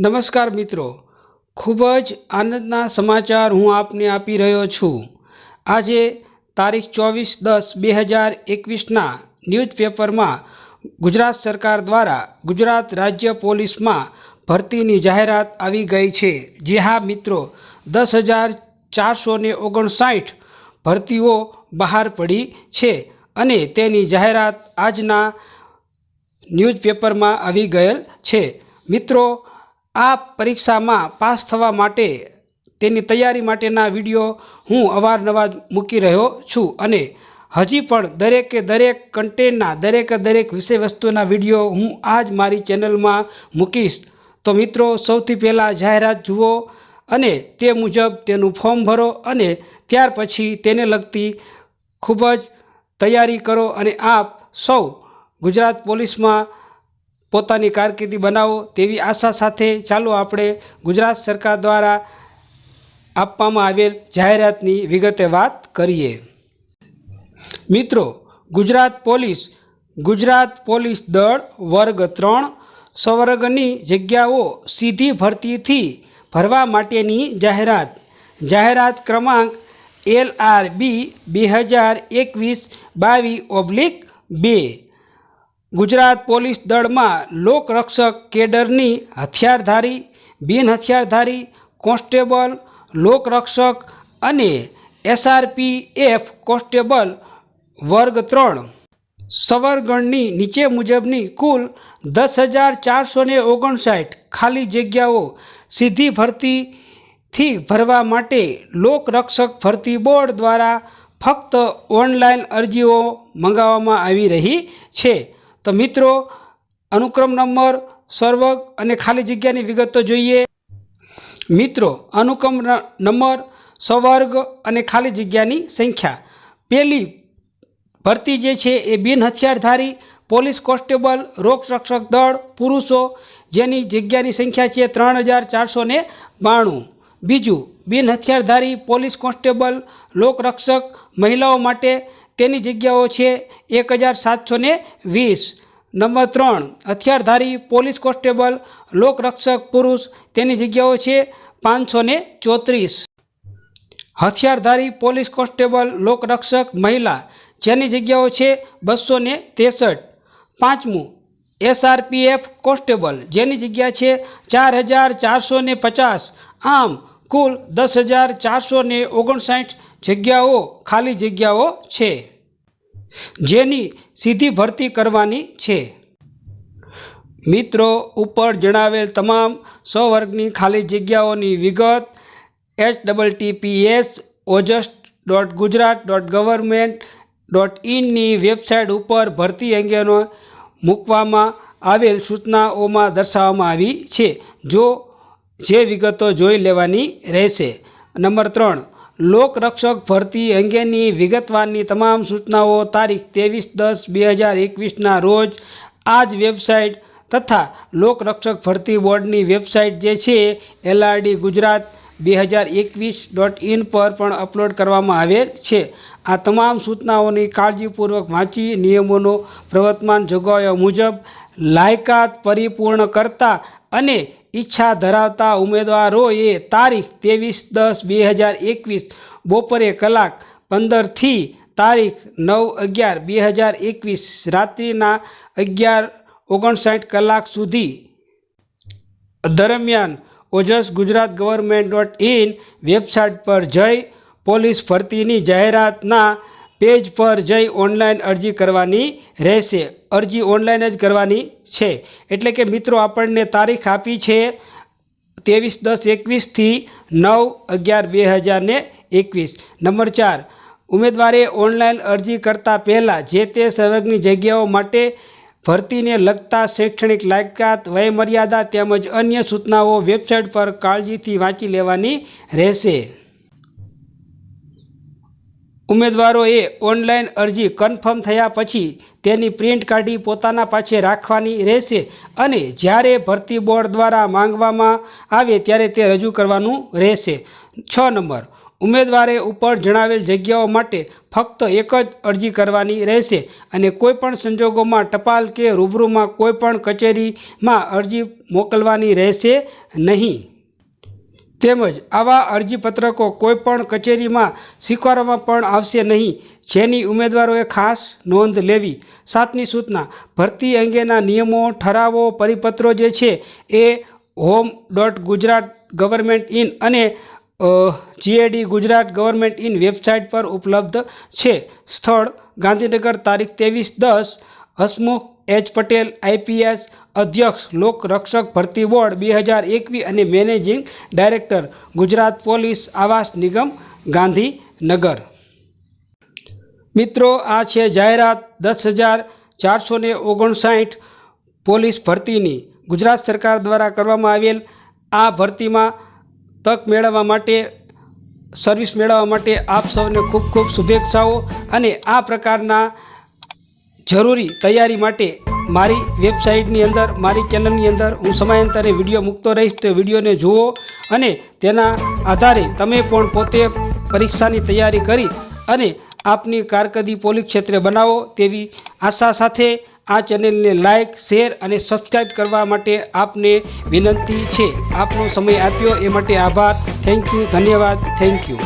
નમસ્કાર મિત્રો. ખૂબ જ આનંદના સમાચાર હું આપને આપી રહ્યો છું. આજે તારીખ ચોવીસ દસ બે હજાર એકવીસના ન્યૂઝપેપરમાં ગુજરાત સરકાર દ્વારા ગુજરાત રાજ્ય પોલીસમાં ભરતીની જાહેરાત આવી ગઈ છે. જે હા મિત્રો, દસ હજાર ચારસો ને ઓગણસાઠ ભરતીઓ બહાર પડી છે અને તેની જાહેરાત આજના ન્યૂઝપેપરમાં આવી ગયેલ છે. મિત્રો આ પરીક્ષામાં પાસ થવા માટે તેની તૈયારી માટેના વીડિયો હું અવારનવાર મૂકી રહ્યો છું અને હજી પણ દરેકે દરેક કન્ટેન્ટના, દરેકે દરેક વિષય વસ્તુના વીડિયો હું આજ મારી ચેનલમાં મૂકીશ. તો મિત્રો, સૌથી પહેલાં જાહેરાત જુઓ અને તે મુજબ તેનું ફોર્મ ભરો અને ત્યાર પછી તેને લગતી ખૂબ જ તૈયારી કરો અને આપ સૌ ગુજરાત પોલીસમાં પોતાની કારકિર્દી બનાવો તેવી આશા સાથે ચાલો આપણે ગુજરાત સરકાર દ્વારા આપવામાં આવેલ જાહેરાતની વિગતે વાત કરીએ. મિત્રો, ગુજરાત પોલીસ ગુજરાત પોલીસ દળ વર્ગ ત્રણ સંવર્ગની જગ્યાઓ સીધી ભરતીથી ભરવા માટેની જાહેરાત. જાહેરાત ક્રમાંક એલ આર બી બે હજાર એકવીસ બાવીસ ઓબ્લિક બે. ગુજરાત પોલીસ દળમાં લોકરક્ષક કેડરની હથિયારધારી, બિન હથિયારધારી કોન્સ્ટેબલ, લોકરક્ષક અને એસઆરપીએફ કોન્સ્ટેબલ વર્ગ ત્રણ. સવરગણની નીચે મુજબની કુલ દસ હજાર ચારસો ને ઓગણસાઠ ખાલી જગ્યાઓ સીધી ભરતીથી ભરવા માટે લોકરક્ષક ભરતી બોર્ડ દ્વારા ફક્ત ઓનલાઈન અરજીઓ મંગાવવામાં આવી રહી છે. તો મિત્રો, અનુક્રમ નંબર સર્વગ અને ખાલી જગ્યાની વિગતો જોઈએ. મિત્રો, અનુક્રમ નંબર, સવર્ગ અને ખાલી જગ્યાની સંખ્યા. પહેલી ભરતી જે છે એ બિન હથિયારધારી પોલીસ કોન્સ્ટેબલ રોગરક્ષક દળ, પુરુષો, જેની જગ્યાની સંખ્યા છે ત્રણ હજાર ચારસો ને બાણું. બીજું, બિન હથિયારધારી પોલીસ કોન્સ્ટેબલ લોકરક્ષક મહિલાઓ માટે તેની જગ્યાઓ છે એક હજાર સાતસો વીસ. નંબર ત્રણ, હથિયારધારી પોલીસ કોન્સ્ટેબલ, લોકરક્ષક પુરુષ, તેની જગ્યાઓ છે પાંચસો ને ચોત્રીસ. હથિયારધારી પોલીસ કોન્સ્ટેબલ, લોકરક્ષક, મહિલા, જેની જગ્યાઓ છે બસો ને ત્રેસઠ. પાંચમું, એસઆરપીએફ કોન્સ્ટેબલ, જેની જગ્યા છે ચાર હજાર ચારસો ને પચાસ. આમ, કુલ દસ હજાર ચારસો ને ઓગણસાઠ જગ્યાઓ ખાલી જગ્યાઓ છે. જેની સીધી ભરતી કરવાની છે. મિત્રો, ઉપર જણાવેલ તમામ સો વર્ગની ખાલી જગ્યાઓની વિગત H double TPS ઓજસ્ટ dot Gujarat dot government dot ઇનની website ઉપર ભરતી અંગેનો મૂકવામાં આવેલ સૂચનાઓમાં દર્શાવવામાં આવી છે. જો જે વિગતો જોઈ લેવાની રહેશે. નંબર ત્રણ લોકરક્ષક ભરતી અંગેની વિગતવારની તમામ સૂચનાઓ તારીખ ત્રેવીસ દસ બે હજાર એકવીસના રોજ આ જ વેબસાઇટ તથા લોકરક્ષક ભરતી બોર્ડની વેબસાઇટ જે છે એલઆરડી ગુજરાત બે હજાર એકવીસ ડોટ ઇન પર પણ અપલોડ કરવામાં આવેલ છે. આ તમામ સૂચનાઓની કાળજીપૂર્વક વાંચી, નિયમોનો પ્રવર્તમાન જોગવાઈઓ મુજબ લાયકાત પરિપૂર્ણ કરતા અને ઈચ્છા ધરાવતા ઉમેદવારોએ તારીખ ત્રેવીસ દસ બે હજાર એકવીસ બપોરે કલાક પંદરથી તારીખ નવ અગિયાર બે હજાર એકવીસ રાત્રિના અગિયાર ઓગણસાઠ કલાક સુધી દરમિયાન Ojas Gujarat government dot in website પર જઈ પોલીસ ભરતીની જાહેરાતના પેજ પર જઈ ઓનલાઈન અરજી કરવાની રહેશે. અરજી ઓનલાઈન જ કરવાની છે. એટલે કે મિત્રો, આપણને તારીખ આપી છે ત્રેવીસ દસ એકવીસથી નવ અગિયાર બે હજાર ને એકવીસ. નંબર ચાર, ઉમેદવારે ઓનલાઈન અરજી કરતાં પહેલાં જે તે સંવર્ગની જગ્યાઓ માટે ભરતીને લગતા શૈક્ષણિક લાયકાત, વયમર્યાદા તેમજ અન્ય સૂચનાઓ વેબસાઇટ પર કાળજીથી વાંચી લેવાની રહેશે. ઉમેદવારોએ ઓનલાઈન અરજી કન્ફર્મ થયા પછી તેની પ્રિન્ટ કાઢી પોતાના પાસે રાખવાની રહેશે અને જ્યારે ભરતી બોર્ડ દ્વારા માંગવામાં આવે ત્યારે તે રજૂ કરવાનું રહેશે. છ નંબર ઉમેદવારે ઉપર જણાવેલ જગ્યાઓ માટે ફક્ત એક જ અરજી કરવાની રહેશે અને કોઈપણ સંજોગોમાં ટપાલ કે રૂબરૂમાં કોઈપણ કચેરીમાં અરજી મોકલવાની રહેશે નહીં. તેમજ આવા અરજીપત્રકો કોઈપણ કચેરીમાં સ્વીકારવામાં પણ આવશે નહીં. જેની ઉમેદવારોએ ખાસ નોંધ લેવી. સાતમી સૂચના, ભરતી અંગેના નિયમો, ઠરાવો, પરિપત્રો જે છે એ home dot Gujarat government in અને GAD Gujarat government in website પર ઉપલબ્ધ છે. સ્થળ ગાંધીનગર તારીખ ત્રેવીસ દસ, હસમુખ એચ પટેલ આઈપીએસ અધ્યક્ષ, લોકરક્ષક ભરતી બોર્ડ બે હજાર એકવીસ અને મેનેજિંગ ડાયરેક્ટર, ગુજરાત પોલીસ આવાસ નિગમ, ગાંધીનગર. મિત્રો, આ છે જાહેરાત દસ હજાર ચારસો ને ઓગણસાઠ પોલીસ ભરતીની. ગુજરાત સરકાર દ્વારા કરવામાં આવેલ આ ભરતીમાં તક મેળવવા માટે સર્વિસ મેળવવા માટે આપ સૌને ખૂબ ખૂબ શુભેચ્છાઓ અને આ પ્રકારના જરૂરી તૈયારી માટે મારી વેબસાઇટની અંદર, મારી ચેનલની અંદર હું સમયાંતરે વીડિયો મૂકતો રહીશ. તે વિડીયોને જુઓ અને તેના આધારે તમે પણ પોતે પરીક્ષાની તૈયારી કરી અને આપની કારકર્દી પોલીસ ક્ષેત્રે બનાવો તેવી આશા સાથે આ ચેનલને લાઇક શેર અને સબસ્ક્રાઈબ કરવા માટે આપને વિનંતી છે. આપનો સમય આપ્યો એ માટે આભાર. Thank you. ધન્યવાદ. Thank you.